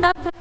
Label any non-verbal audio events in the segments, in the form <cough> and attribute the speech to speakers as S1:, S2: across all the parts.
S1: dark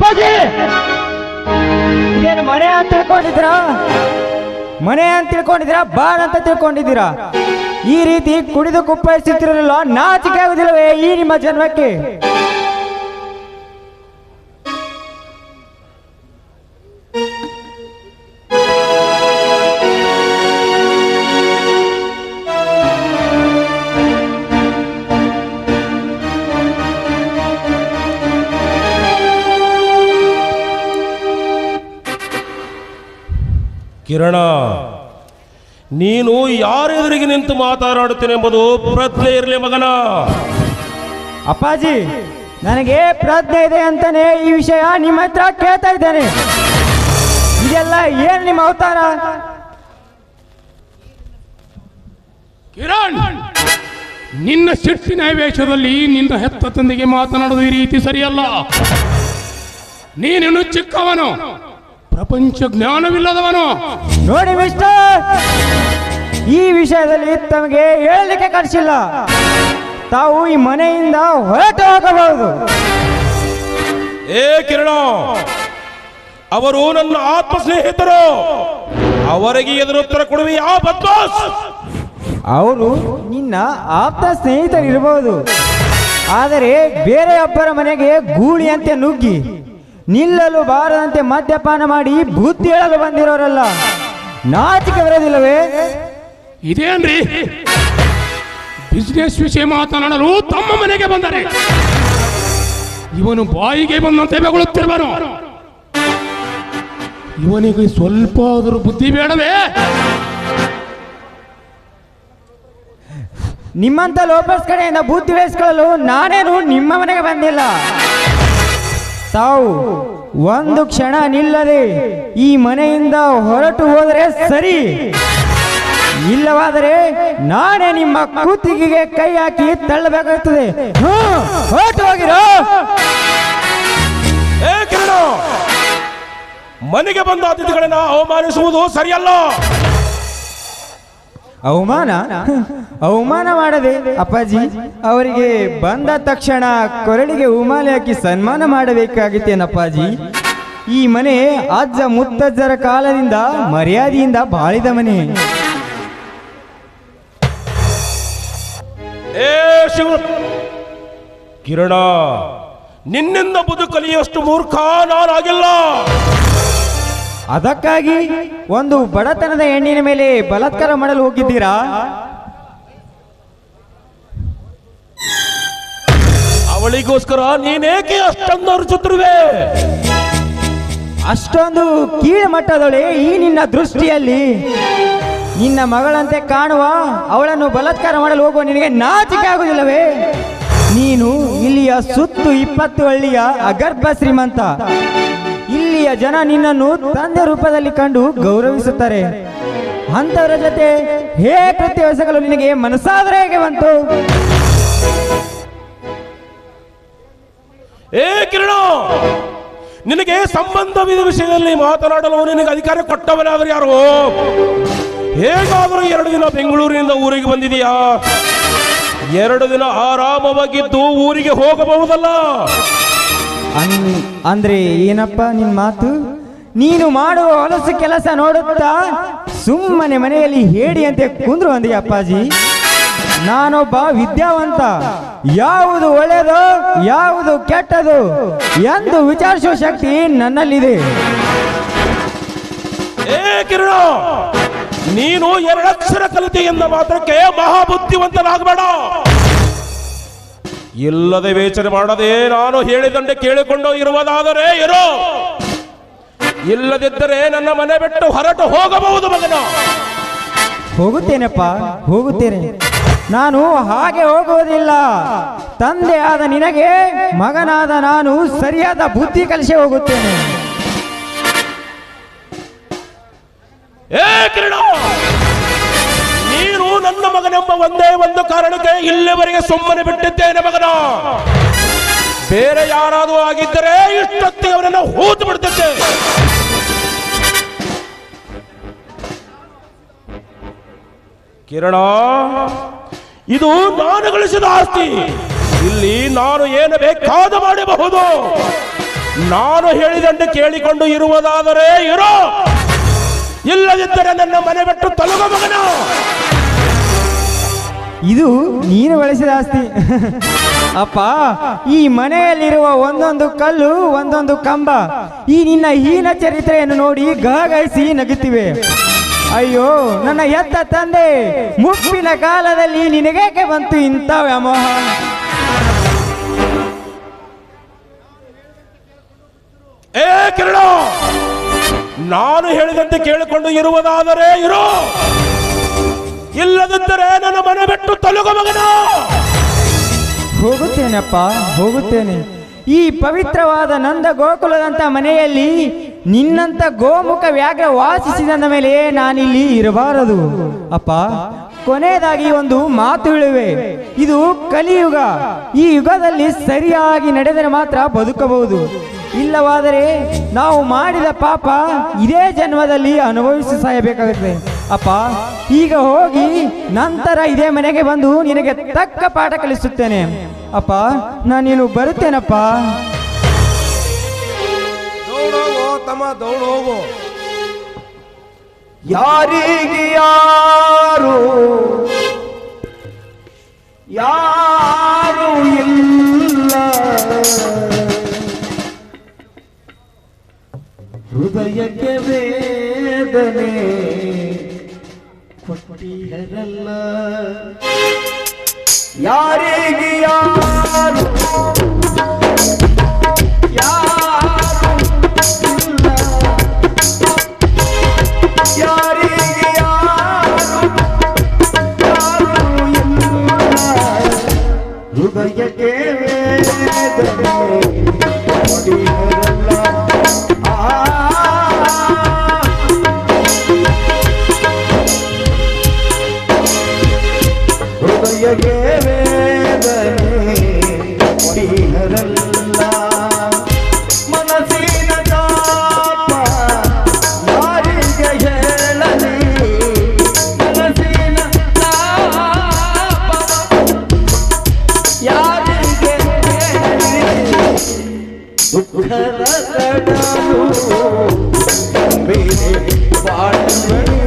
S2: ಅಪ್ಪಾಜಿ! ಏನು ಮನೆ ಅಂತ ತಿಳ್ಕೊಂಡಿದ್ರ ಮನೆ ಅಂತ ತಿಳ್ಕೊಂಡಿದ್ರ ಬಾರ್ ಅಂತ ತಿಳ್ಕೊಂಡಿದ್ದೀರಾ? ಈ ರೀತಿ ಕುಡಿದು ಕುಪ್ಪಿಸುತ್ತಿರಲಿಲ್ಲ ನಾಚಿಕೆ ಆಗುದಿಲ್ಲವೇ ಈ ನಿಮ್ಮ ಜನ್ಮಕ್ಕೆ?
S1: ಕಿರಣ ನೀನು ಯಾರೆದುರಿಗೆ ನಿಂತು ಮಾತನಾಡುತ್ತೇನೆಂಬುದು ಪ್ರಜ್ಞೆ ಇರಲಿ ಮಗನ.
S2: ಅಪ್ಪಾಜಿ ನನಗೆ ಪ್ರಜ್ಞೆ ಇದೆ ಅಂತಾನೆ ಈ ವಿಷಯ ನಿಮ್ಮ ಹತ್ರ ಕೇಳ್ತಾ ಇದ್ದೇನೆ. ಇದೆಲ್ಲ ಏನ್ ನಿಮ್ಮ ಅವತಾರ?
S3: ಕಿರಣ್ ನಿನ್ನ ಸಿಟ್ಟಿನ ವೇಷದಲ್ಲಿ ನಿನ್ನ ಹೆತ್ತ ತಂದೆಗೆ ಮಾತನಾಡುವುದು ಈ ರೀತಿ ಸರಿಯಲ್ಲ. ನೀನು ಚಿಕ್ಕವನು. ಪ್ರಪಂಚ ಜ್ಞಾನವಿಲ್ಲದವನು
S2: ನೋಡಿ ಮಿಸ್ಟರ್ ಈ ವಿಷಯದಲ್ಲಿ ತಮಗೆ ಹೇಳಲಿಕ್ಕೆ ಕಳಿಸಿಲ್ಲ ತಾವು ಈ ಮನೆಯಿಂದ ಹೊರಟು ಹೋಗಬಹುದು.
S1: ಏ ಕಿರಣ ಅವರು ನನ್ನ ಆತ್ಮ ಸ್ನೇಹಿತರು ಅವರಿಗೆ ಎದುರುತ್ತರ ಕೊಡುವೆ ಯಾವ ಬದ್ಮಾಸ್
S2: ಅವರು ನಿನ್ನ ಆಪ್ತ ಸ್ನೇಹಿತರಿರಬಹುದು ಆದರೆ ಬೇರೆಯೊಬ್ಬರ ಮನೆಗೆ ಗೂಳಿಯಂತೆ ನುಗ್ಗಿ. ನಿಲ್ಲಲು ಬಾರದಂತೆ ಮದ್ಯಪಾನ ಮಾಡಿ ಬುದ್ಧಿ ಹೇಳಲು ಬಂದಿರೋರಲ್ಲ. ನಾಚಿಕೆ ಬರೋದಿಲ್ಲವೇ?
S3: ಇದೇನ್ರಿ? ಬಿಸ್ನೆಸ್ ವಿಷಯ ಮಾತನಾಡಲು ತಮ್ಮ ಮನೆಗೆ ಬಂದರೆ. ಇವನು ಬಾಯಿಗೆ ಬಂದಂತೆ ಬೆಗೊಳ್ಳುತ್ತಿರುವನು ಇವನಿಗೆ ಸ್ವಲ್ಪ ಆದರೂ ಬುದ್ಧಿ ಬೇಡವೇ?
S2: ನಿಮ್ಮಂತ ಲೋಪಸ್ ಕಡೆಯಿಂದ ಬುದ್ಧಿ ವಹಿಸ್ಕೊಳ್ಳಲು ನಾನೇನು ನಿಮ್ಮ ಮನೆಗೆ ಬಂದಿಲ್ಲ. ತಾವು ಒಂದು ಕ್ಷಣ ನಿಲ್ಲದೆ ಈ ಮನೆಯಿಂದ ಹೊರಟು ಹೋದರೆ ಸರಿ. ಇಲ್ಲವಾದರೆ ನಾನೇ ನಿಮ್ಮ ಕೂತಿಗೆಗೆ ಕೈ ಹಾಕಿ ತಳ್ಳಬೇಕಾಗುತ್ತದೆ ಹೊರಟು ಹೋಗಿರೋ.
S1: ಮನೆಗೆ ಬಂದ ಅತಿಥಿಗಳನ್ನ ಅವಮಾನಿಸುವುದು ಸರಿಯಲ್ಲ.
S2: ಅವಮಾನ? ಅವಮಾನ ಮಾಡದೆ ಅಪ್ಪಾಜಿ, ಅವರಿಗೆ ಬಂದ ತಕ್ಷಣ ಕೊರಳಿಗೆ ಉಮಾಲೆ ಹಾಕಿ ಸನ್ಮಾನ ಮಾಡಬೇಕಾಗಿತ್ತೇನಪ್ಪಾಜಿ? ಈ ಮನೆ ಅಜ್ಜ ಮುತ್ತಜ್ಜರ ಕಾಲದಿಂದ ಮರ್ಯಾದೆಯಿಂದ ಬಾಳಿದ ಮನೆ.
S1: ಏ ಕಿರಣ, ನಿನ್ನಿಂದ ಬದುಕಲಿಯಷ್ಟು ಮೂರ್ಖ ನಾನಾಗಿಲ್ಲ.
S2: ಅದಕ್ಕಾಗಿ ಒಂದು ಬಡತನದ ಹೆಣ್ಣಿನ ಮೇಲೆ ಬಲತ್ಕಾರ ಮಾಡಲು ಹೋಗಿದ್ದೀರಾ?
S1: ಅವಳಿಗೋಸ್ಕರ ನೀನೇಕೆ ಅಷ್ಟೊಂದು ಅರ್ಜುತ್ತಿರುವೆ
S2: ಅಷ್ಟೊಂದು ಕೀಳು ಮಟ್ಟದೊಳೆ ಈ ನಿನ್ನ ದೃಷ್ಟಿಯಲ್ಲಿ. ನಿನ್ನ ಮಗಳಂತೆ ಕಾಣುವ ಅವಳನ್ನು ಬಲತ್ಕಾರ ಮಾಡಲು ಹೋಗುವ ನಿನಗೆ ನಾಚಿಕೆ ಆಗುವುದಿಲ್ಲವೇ? ನೀನು ಇಲ್ಲಿಯ ಸುತ್ತು ಇಪ್ಪತ್ತು ಹಳ್ಳಿಯ ಅಗರ್ಭ ಶ್ರೀಮಂತ. ಇಲ್ಲಿಯ ಜನ ನಿನ್ನನ್ನು ತಂದೆ ರೂಪದಲ್ಲಿ ಕಂಡು ಗೌರವಿಸುತ್ತಾರೆ. ಅಂಥವರ ಜೊತೆ ಹೇ ಕೃತ್ಯ ಎಸಗಲು ನಿನಗೆ ಮನಸ್ಸಾದರೆ ಹೇಗೆ ಬಂತು?
S1: ಏ ಕಿರಣ, ನಿನಗೆ ಸಂಬಂಧವಿದ ವಿಷಯದಲ್ಲಿ ಮಾತನಾಡಲು ನಿನಗೆ ಅಧಿಕಾರ ಕೊಟ್ಟವರಾದ್ರೆ ಯಾರು? ಹೇಗಾದರೂ ಎರಡು ದಿನ ಬೆಂಗಳೂರಿನಿಂದ ಊರಿಗೆ ಬಂದಿದೆಯಾ? ಎರಡು ದಿನ ಆರಾಮವಾಗಿದ್ದು ಊರಿಗೆ ಹೋಗಬಹುದಲ್ಲ?
S2: ಅಂದ್ರೆ ಏನಪ್ಪ ನಿನ್ ಮಾತು? ನೀನು ಮಾಡುವ ಹೊಲಸು ಕೆಲಸ ನೋಡುತ್ತಾ ಸುಮ್ಮನೆ ಮನೆಯಲ್ಲಿ ಹೇಳಿ ಅಂತ ಕುಂದ್ರು ಅಂದಿ ಅಪ್ಪಾಜಿ. ನಾನೊಬ್ಬ ವಿದ್ಯಾವಂತ. ಯಾವುದು ಒಳ್ಳೆಯದು, ಯಾವುದು ಕೆಟ್ಟದು ಎಂದು ವಿಚಾರಿಸುವ ಶಕ್ತಿ ನನ್ನಲ್ಲಿದೆ.
S1: ಏ ಕಿರಣ, ನೀನು ಎರಡಕ್ಷರ ಕಲಿತೆ ಎಂದ ಮಾತ್ರಕ್ಕೆ ಮಹಾಬುದ್ಧಿವಂತನಾಗಬೇಡ. ಇಲ್ಲದೆ ವೇಚನೆ ಮಾಡದೆ ನಾನು ಹೇಳಿದಂತೆ ಕೇಳಿಕೊಂಡು ಇರುವುದಾದರೆ ಇರೋ. ಇಲ್ಲದಿದ್ದರೆ ನನ್ನ ಮನೆ ಬಿಟ್ಟು ಹೊರಟು ಹೋಗಬಹುದು ಮಗನ.
S2: ಹೋಗುತ್ತೇನಪ್ಪ ಹೋಗುತ್ತೇನೆ. ನಾನು ಹಾಗೆ ಹೋಗುವುದಿಲ್ಲ. ತಂದೆ ಆದ ನಿನಗೆ ಮಗನಾದ ನಾನು ಸರಿಯಾದ ಬುದ್ಧಿ ಕಲಿಸಿ ಹೋಗುತ್ತೇನೆ.
S1: ಏ ಮಗನೆಂಬ ಒಂದೇ ಒಂದು ಕಾರಣಕ್ಕೆ ಇಲ್ಲಿವರೆಗೆ ಸುಮ್ಮನೆ ಬಿಟ್ಟಿದ್ದೇನೆ ಮಗನ. ಬೇರೆ ಯಾರಾದರೂ ಆಗಿದ್ದರೆ ಇಷ್ಟೊತ್ತಿಗೆ ಅವರನ್ನು ಹೂತು ಬಿಡ್ತಿದ್ದೆ ಕಿರಣ, ಇದು ನಾನು ಗಳಿಸಿದ ಆಸ್ತಿ. ಇಲ್ಲಿ ನಾನು ಏನು ಬೇಕಾದ ಮಾಡಬಹುದು? ನಾನು ಹೇಳಿದಂತೆ ಕೇಳಿಕೊಂಡು ಇರುವುದಾದರೆ ಇರೋ. ಇಲ್ಲದಿದ್ದರೆ ನನ್ನ ಮನೆ ಬಿಟ್ಟು ತಲುಗ ಮಗನ.
S2: ಇದು ನೀನು ಬಳಸಿದ ಆಸ್ತಿ. ಅಪ್ಪ, ಈ ಮನೆಯಲ್ಲಿರುವ ಒಂದೊಂದು ಕಲ್ಲು, ಒಂದೊಂದು ಕಂಬ, ಈ ನಿನ್ನ ಹೀನ ಚರಿತ್ರೆಯನ್ನು ನೋಡಿ ಗಹಗಹಿಸಿ ನಗುತ್ತಿವೆ. ಅಯ್ಯೋ, ನನ್ನ ಎತ್ತ ತಂದೆ, ಮುಪ್ಪಿನ ಕಾಲದಲ್ಲಿ ನಿನಗೇಕೆ ಬಂತು ಇಂಥ ವ್ಯಾಮೋಹ
S1: ಏ, ಕಿರಣ! ನಾನು ಹೇಳಿದಂತೆ ಕೇಳಿಕೊಂಡು ಇರುವುದಾದರೆ ಇರು! ಇಲ್ಲದಿದ್ದರೆ ನನ್ನ ಮನೆ ಬಿಟ್ಟು ತೊಲಗು ಮಗನ.
S4: ಹೋಗುತ್ತೇನಪ್ಪ, ಹೋಗುತ್ತೇನೆ. ಈ ಪವಿತ್ರವಾದ ನಂದ ಗೋಕುಲದಂತ ಮನೆಯಲ್ಲಿ ನಿನ್ನಂತ ಗೋಮುಖ ವ್ಯಾಘ್ರ ವಾಸಿಸಿದ ಮೇಲೆ ನಾನಿಲ್ಲಿ ಇರಬಾರದು. ಅಪ್ಪ, ಕೊನೆಯದಾಗಿ ಒಂದು ಮಾತು ಹೇಳುವೆ. ಇದು ಕಲಿಯುಗ. ಈ ಯುಗದಲ್ಲಿ ಸರಿಯಾಗಿ ನಡೆದರೆ ಮಾತ್ರ ಬದುಕಬಹುದು. ಇಲ್ಲವಾದರೆ ನಾವು ಮಾಡಿದ ಪಾಪ ಇದೇ ಜನ್ಮದಲ್ಲಿ ಅನುಭವಿಸಿ ಸಾಯಬೇಕಾಗುತ್ತೆ. ಅಪ್ಪ ಈಗ ಹೋಗಿ ನಂತರ ಇದೇ ಮನೆಗೆ ಬಂದು ನಿನಗೆ ತಕ್ಕ ಪಾಠ ಕಲಿಸುತ್ತೇನೆ. ಅಪ್ಪ ನಾನು
S5: ನೀನು ಬರುತ್ತೇನಪ್ಪ? ತಮ್ಮ ದೌಡ್ ಹೋಗು
S4: ಯಾರಿಗೆ ಯಾರು ಯಾರು ಇಲ್ಲ. ಹೃದಯಕ್ಕೆ ವೇದನೆ. ಕೊಟ್ಟಿರಲ್ಲ ಯಾರಿಗೆ ಯಾರು ಯಾರು ಇಲ್ಲ ಯಾರಿಗೆ ಯಾರು ಯಾರು ಇಲ್ಲ ಹೃದಯಕ್ಕೆ ವೇದನೆ ಕೊಡಿರಲ್ಲ. ಆ ಕಡಲು ಬೇರೆ ಬಾಳಲಿ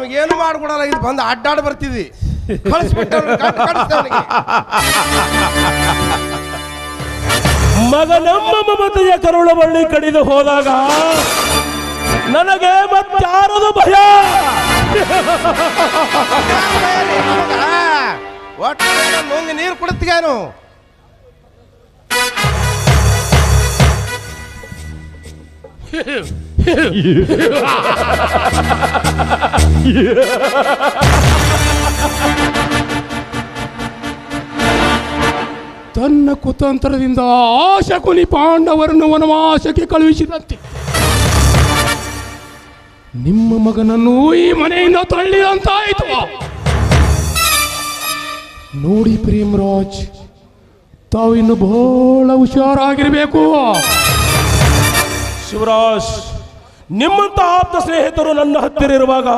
S5: ನಮಗೇನು ಮಾಡ್ಕೊಡಲ್ಲ ಇದು ಬಂದು ಅಡ್ಡಾಡ್ ಬರ್ತಿದ್ವಿ. ಮಗ
S1: ನಮ್ಮ ಮಮತೆಯ ಕರುಳ ಬಳ್ಳಿ ಕಡಿದು ಹೋದಾಗ ನನಗೆ ಮತ್ತಾರದು ಭಯ.
S5: ಒಟ್ಟು ನುಂಗಿ ನೀರು ಕುಡಿತ್ಗೇನು <laughs> <laughs>
S3: ತನ್ನ ಕುತಂತ್ರದಿಂದ ಆಶಕುನಿ ಶಕುನಿ ಪಾಂಡವರನ್ನು ವನವಾಸಕ್ಕೆ ಕಳುಹಿಸಿದಂತೆ. ನಿಮ್ಮ ಮಗನನ್ನು ಈ ಮನೆಯಿಂದ ತಳ್ಳಿದಂತಾಯಿತು. ನೋಡಿ ಪ್ರೇಮರಾಜ್ ತಾವಿನ್ನು ಬಹಳ ಹುಷಾರಾಗಿರಬೇಕು.
S1: ಶಿವರಾಜ್ ನಿಮ್ಮಂತ ಆಪ್ತ ಸ್ನೇಹಿತರು ನನ್ನ ಹತ್ತಿರ ಇರುವಾಗ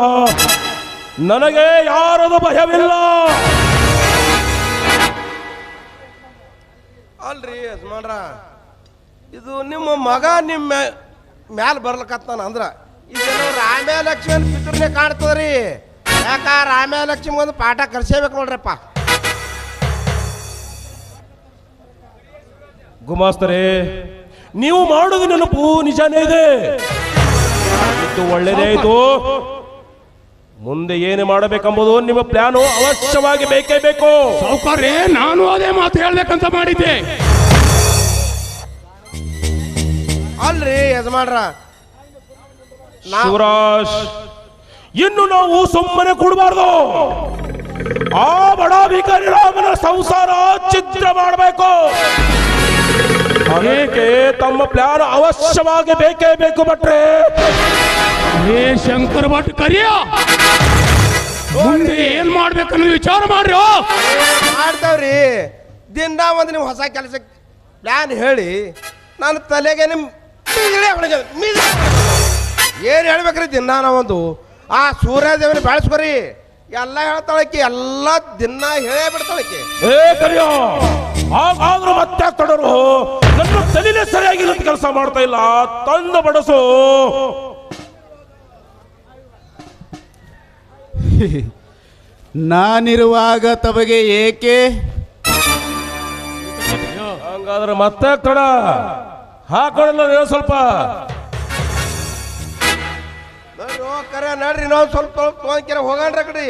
S1: ನನಗೆ ಯಾರದು ಭಯವಿಲ್ಲ.
S5: ಅಲ್ರಿ ಯಜಮಾನ್ರ ಇದು ನಿಮ್ಮ ಮಗ ನಿಮ್ಮ ಮ್ಯಾಲ ಬರ್ಲಕತ್ತಾನ ಅಂದ್ರ. ಇದೇನೋ ರಾಮ್ಯ ಲಕ್ಷ್ಮಿ ಪಿತೃನೇ ಕಾಣ್ತದ್ರಿ. ಯಾಕ ರಾಮ್ಯ ಲಕ್ಷ್ಮಿ ಒಂದು ಪಾಠ ಕರ್ಸೇಬೇಕು ನೋಡ್ರಪ್ಪ.
S1: ಗುಮಾಸ್ತರೇ ನೀವು ಮಾಡೋದು ನೆನಪು ನಿಜಾನೇ ಇದೆ. ಇದು ಒಳ್ಳೆಯದೇ ಆಯ್ತು ಮುಂದೆ ಏನು ಮಾಡಬೇಕೆಂಬುದು ನಿಮ್ಮ ಪ್ಲಾನು ಅವಶ್ಯವಾಗಿ ಬೇಕೇ ಬೇಕು.
S3: ಸಾವುಕಾರ್ರೆ ನಾನು ಅದೇ ಮಾತು ಹೇಳ್ಬೇಕಂತ ಮಾಡಿದ್ದೆ.
S5: ಅಲ್ರಿ ಯಜಮಾನ್ರ. ನಾ
S1: ಶಿವರಾಜ್ ಇನ್ನು ನಾವು ಸುಮ್ಮನೆ ಕೊಡಬಾರ್ದು. ಆ ಬಡಾಭಿಕಾರಿ ರಾಮನ ಸಂಸಾರ ಚಿತ್ರ ಮಾಡಬೇಕು. ಅದಕ್ಕೆ ತಮ್ಮ ಪ್ಲಾನ್ ಅವಶ್ಯವಾಗಿ ಬೇಕೇ ಬೇಕು ಭಟ್ರೆ.
S3: ಏ ಶಂಕರ್ ಭಟ್ ಕರಿಯ! ಮುಂದೆ ಏನ್ ನೀವು ವಿಚಾರ ಮಾಡ್ರಿ
S5: ಮಾಡ್ತಾವ್ರಿ. ದಿನ ಒಂದು ನೀವು ಹೊಸ ಕೆಲಸ ಪ್ಲಾನ್ ಹೇಳಿ ನನ್ನ ತಲೆಗೆ ನಿಮ್ ಹೊಡೆದ- ಮಿಗಿ- ಏನ್ ಹೇಳ್ಬೇಕ್ರಿ ದಿನ ಒಂದು ಆ ಸೂರ್ಯದೇವನ ಬೆಳೆಸ್ಕೊರಿ. ಎಲ್ಲ ಹೇಳ್ತಾಳಕ್ಕೆ ಎಲ್ಲ ದಿನ ಹೇಳೇ ಬಿಡ್ತಾಳಕ್ಕೆ
S1: ಏ ಕರಿಯೋ ಹಾಗಾದ್ರೂ ಕೆಲಸ ಮಾಡ್ತಾ ಇಲ್ಲ ತಂದು ಬಡಸು
S6: ನಾನಿರುವಾಗ ತಮಗೆ ಏಕೆ
S1: ಹಂಗಾದ್ರೆ ಮತ್ತೆ ಕಡ ಹಾಕೊಳ್ಳಲ್ಲ ನೀವು ಸ್ವಲ್ಪ
S5: ಕರೆ ನಡ್ರಿ ನಾವು ಸ್ವಲ್ಪ ತೊಗೊಂಡ್ಕಿರ ಹೋಗಣ್ರ ಕಡೆ